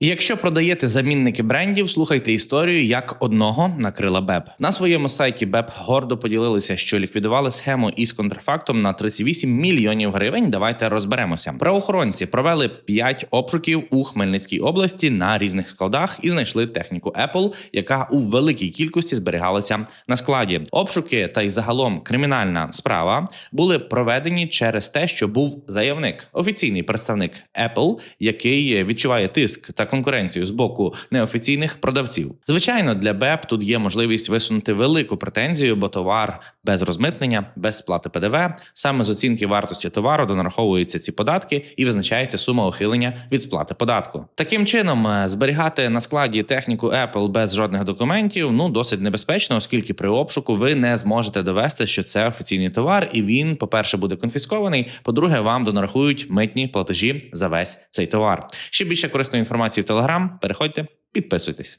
І якщо продаєте замінники брендів, слухайте історію, як одного накрила БЕП. На своєму сайті БЕП гордо поділилися, що ліквідували схему із контрафактом на 38 мільйонів гривень. Давайте розберемося. Правоохоронці провели 5 обшуків у Хмельницькій області на різних складах і знайшли техніку Apple, яка у великій кількості зберігалася на складі. Обшуки та й загалом кримінальна справа були проведені через те, що був заявник, офіційний представник Apple, який відчуває тиск та конкуренцію з боку неофіційних продавців. Звичайно, для БЕП тут є можливість висунути велику претензію, бо товар без розмитнення, без сплати ПДВ. Саме з оцінки вартості товару донараховуються ці податки і визначається сума ухилення від сплати податку. Таким чином, е, зберігати на складі техніку Apple без жодних документів ну досить небезпечно, оскільки при обшуку ви не зможете довести, що це офіційний товар, і він, по-перше, буде конфіскований. По-друге, вам донарахують митні платежі за весь цей товар. Ще більше корисної інформації в Телеграм. Переходьте, підписуйтесь.